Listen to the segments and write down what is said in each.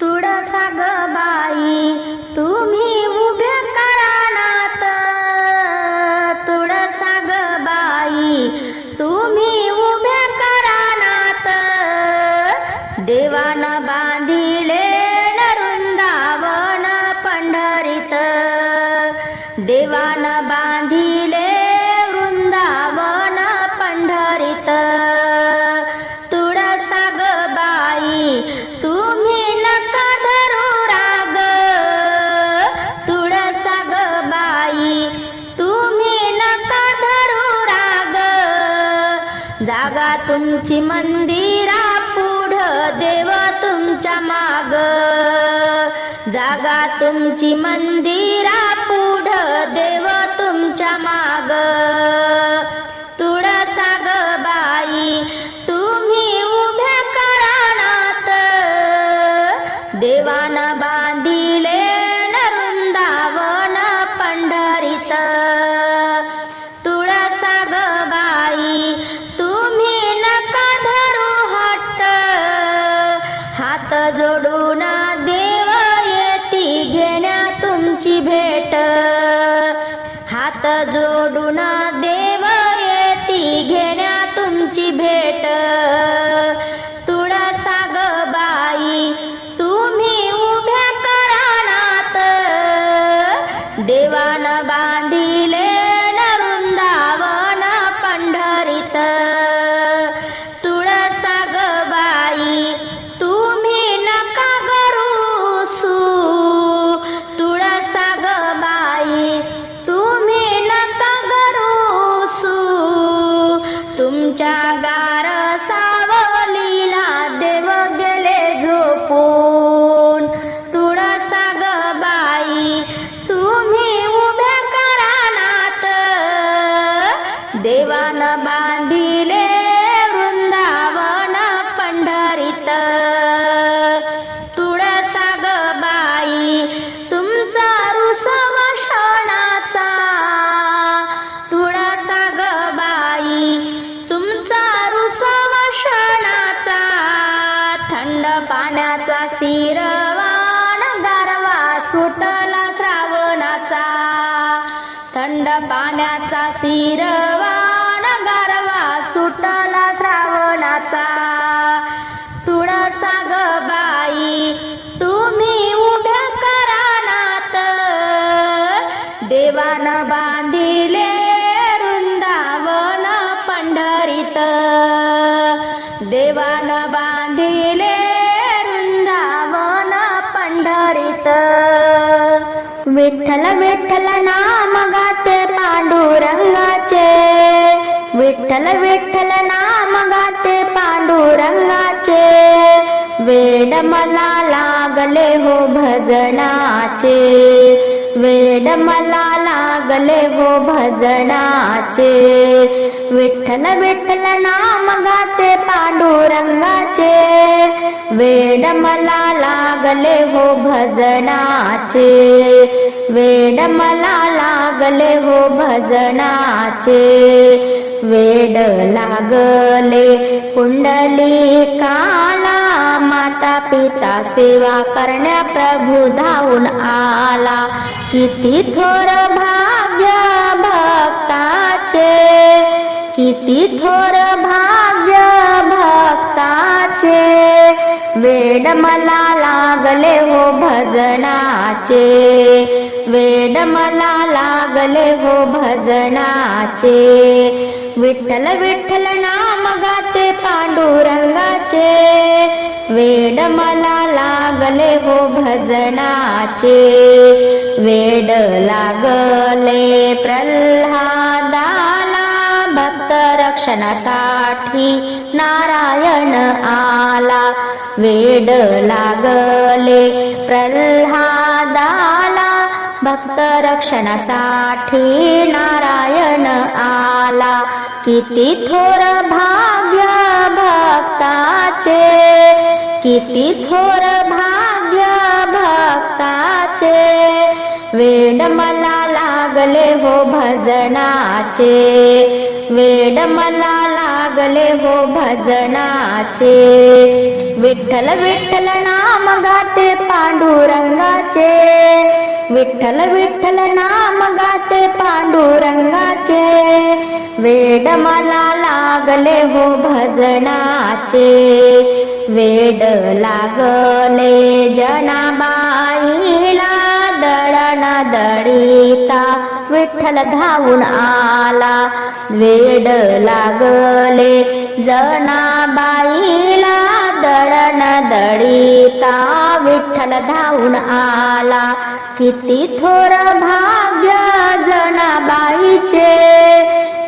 तुळसा ग बाई तुम्ही तुमची मंदिरा पुढं देव तुमच्या माग. जागा तुमची मंदिरा पुढं देव तुमच्या माग. तुळसा बाई तुम्ही उभ्या करानात. देवान हात जोडून श्रावणाचा तुळसा ग बाई तुम्ही उभ्या करानात. देवान बांधिले वृंदावन पंढरीत. देवान बांधिले वृंदावन पंढरीत. विठ्ठल विठ्ठल नाम गाते पांडुरंगाचे. विठ्ठल विठ्ठल नाम गाते पांडुरंगाचे वेड मला लागले हो भजनाचे. वेड मला लागले हो भजनाचे. विठ्ठल विठ्ठल नाम गाते पांडुरंगाचे. वेड मला लागले हो भजनाचे. वेड मला लागले हो भजनाचे. वेड लागले कुंडली काला माता पिता सेवा करण्या प्रभू धावून आला. किती थोर भाग्य भक्ताचे किती थोर भाग्य भक्ताचे. वेड मला लागले हो भजनाचे वेड मला लागले हो भजनाचे. विठ्ठल विठ्ठल नाम गाते पांडुरंगाचे. वेड मला लागले हो भजनाचे. वेड लागले प्रल्हादाला भक्त रक्षणासाठी नारायण आला. वेड लागले प्रल्हादाला भक्त रक्षणासाठी नारायण आला. किती थोर भाग्य भक्ताचे किती थोर भाग्य भक्ताचे. वेड मला लागले हो भजनाचे. वेड मला लागले हो भजनाचे. विठ्ठल विठ्ठल नाम गाते पांडुरंगाचे. विठ्ठल विठ्ठल नाम गाते पांडुरंगाचे. वेड मला लागले हो भजनाचे. वेड लागले जनाबाईला. दळीता विठ्ठल धावून आला. वेड लागले जनाबाईला दळण दळीता विठ्ठल धावून आला. किती थोर भाग्य जनाबाईचे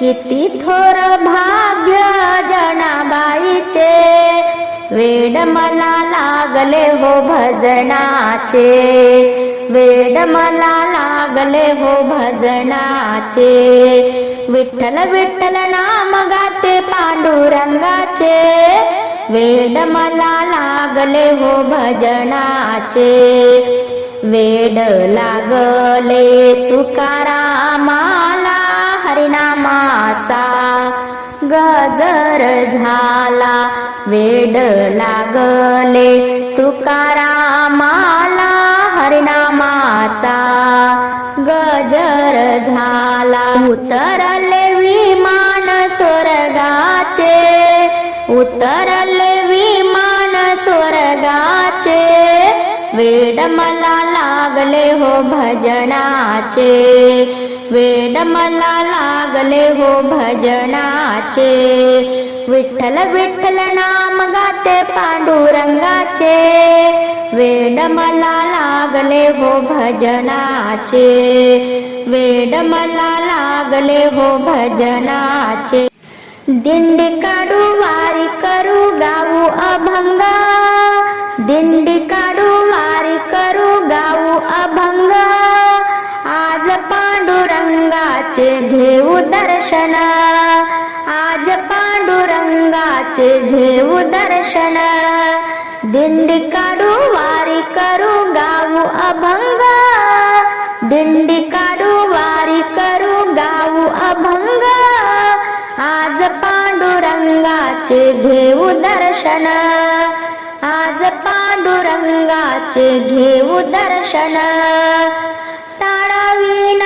किती थोर भाग्य जनाबाईचे. वेड मला लागले हो भजनाचे. वेड मला लागले हो भजनाचे. विठ्ठल विठ्ठल नाम गाते पांडुरंगाचे. वेड मला लागले हो भजनाचे. वेड लागले तुकारामाला हरिनामाचा. गजर झाला. वेड लागले तुकारामाला हरिनामाचा गजर झाला. उतरले विमान स्वर्गाचे. उतरले विमान स्वर्गाचे. वेड मला लागले हो भजनाचे. वेड मला लागले हो भजनाचे. विठ्ठल विठ्ठल नाम गाते पांडुरंगाचे. वेड मला लागले हो भजनाचे. वेड मला लागले हो भजनाचे. दिंडी काढू वारी करू गाऊ अभंग. दिंडी काढू वारी करू गाऊ अभंग. आज पांडुरंगाचे घेऊ दर्शन. आज पांडुरंगाचे घेऊ दर्शन. दिंडी काढू वारी करू गाऊ अभंग. दिंडी काढू वारी करू गाऊ अभंग. आज पांडुरंगाचे घेऊ दर्शन. आज पांडुरंगाचे घेऊ दर्शन. टाळाविना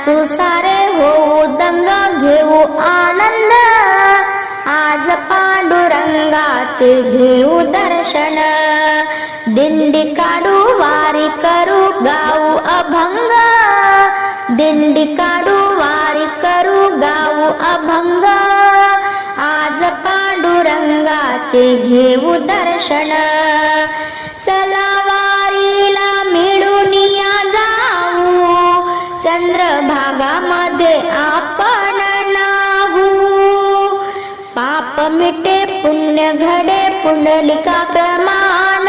नाचू सारे होऊ दंग घेऊ आनंद. आज पांडुरंगाचे घेऊ दर्शन. दिंडी काढू वारी करू गाऊ अभंग. दिंडी काढू वारी करू गाऊ अभंग. आज पांडुरंगाचे घेऊ दर्शन. चला चंद्रभागामध्ये आपण नाहू. पाप मिटे पुण्य घडे पुंडलिका प्रमाण.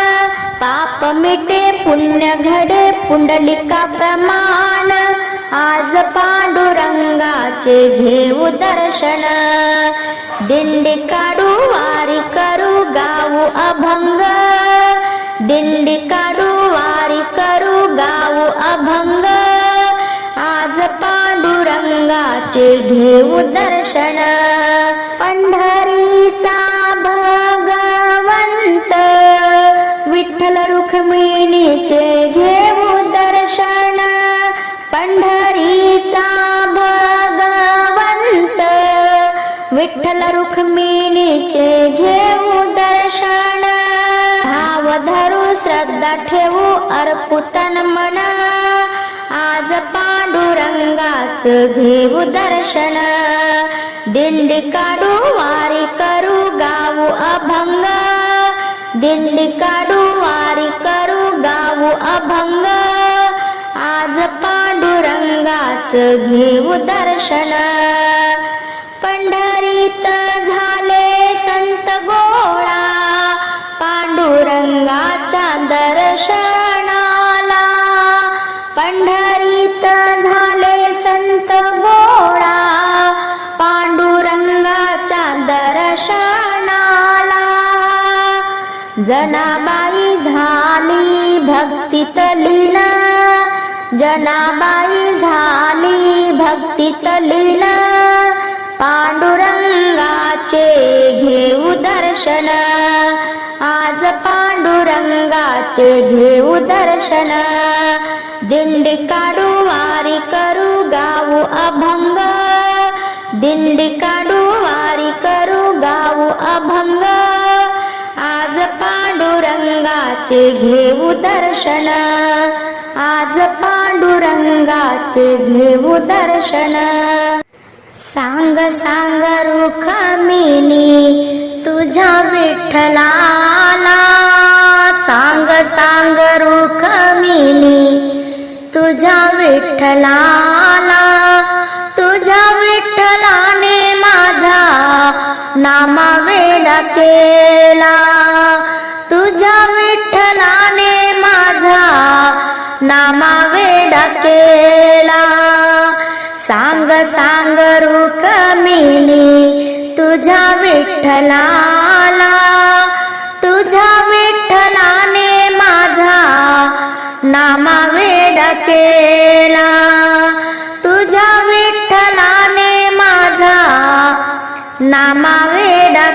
पाप मिटे पुण्य घडे पुंडलिका प्रमाण. आज पांडुरंगाचे घेऊ दर्शन. दिंडी काढू वारी करू गाऊ अभंग. दिंडी काढू पांडुरंगाचे घेऊ दर्शन. पंढरीचा भगवंत. विठ्ठल रुक्मिणीचे घेऊ दर्शन. पंढरीचा भगवंत. विठ्ठल रुक्मिणीचे घेऊ दर्शन. भाव धरू श्रद्धा ठेवू अर्पुतन मना. आज पांडुरंगाच घेऊ दर्शन. दिंडी काढू वारी करू गाऊ अभंग. दिंडी काढू वारी करू गाऊ अभंग. आज पांडुरंगाच घेऊ दर्शन. पंढरीत जनाबाई झाली भक्तीत लीला पांडुरंगाचे घेऊ दर्शन. आज पांडुरंगाचे घेऊ दर्शन. दिंडी काढू वारी करू गाऊ अभंग. दिंडी काढू पांडुरंगाचे घेऊ दर्शन. आज पांडुरंगाचे घेऊ दर्शन. सांग सांग रुखमिनी तुझ्या विठ्ठलाला. सांग सांग रुखमिनी तुझ्या विठ्ठलाला. तुझ्या विठ्ठलाने माझा नामा वेडा केला. तुझ्या विठ्ठलाने माझा नामा वेडा केला सांग सांग मिली तुझ्या विठ्ठलाला. तुझ्या विठ्ठलाने माझा नामा वेडा केला तुझ्या विठ्ठलाने माझा नामा वेडा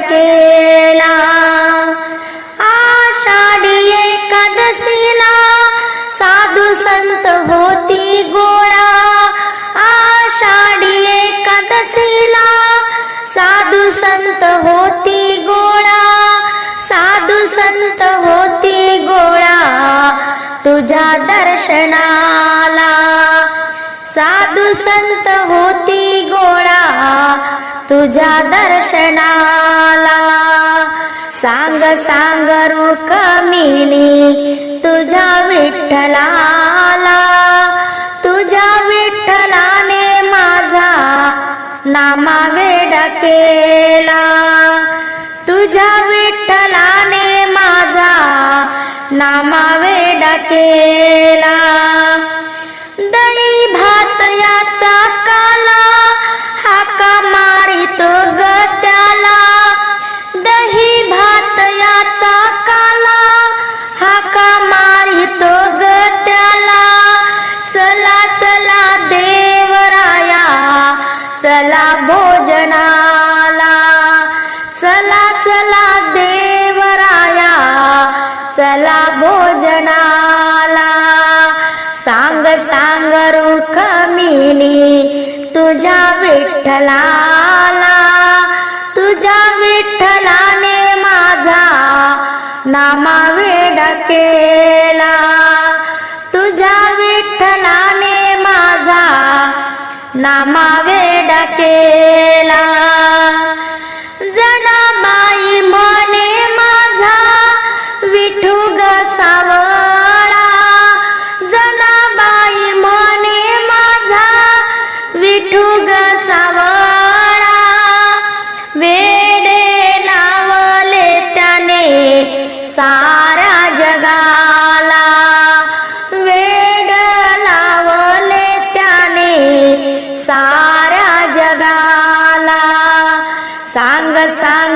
संत होती गोळा साधू संत होती गोळा तुझ्या दर्शनाला. साधू संत होती गोळा तुझ्या दर्शनाला. सांग सांग रुक्मिणी तुझ्या विठ्ठला. केला तुझ्या विठ्ठलाने माझा नामावेडा केला. विठ्ठलाला तुझ्या विठ्ठलाने माझा नामा वेडा केला तुझ्या विठ्ठलाने माझा नामा वेड केला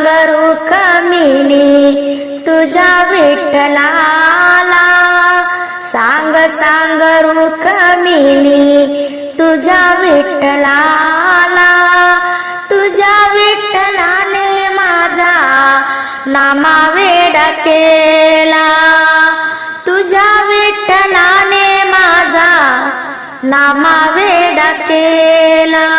सांग कमिनी तुझ्या विठ्ठलाला. सांग सांग कमिनी तुझ्या विठ्ठलाला. तुझ्या विठ्ठलाने माझा नामा वेडा केला. तुझ्या विठ्ठलाने माझा नामा वेडा केला.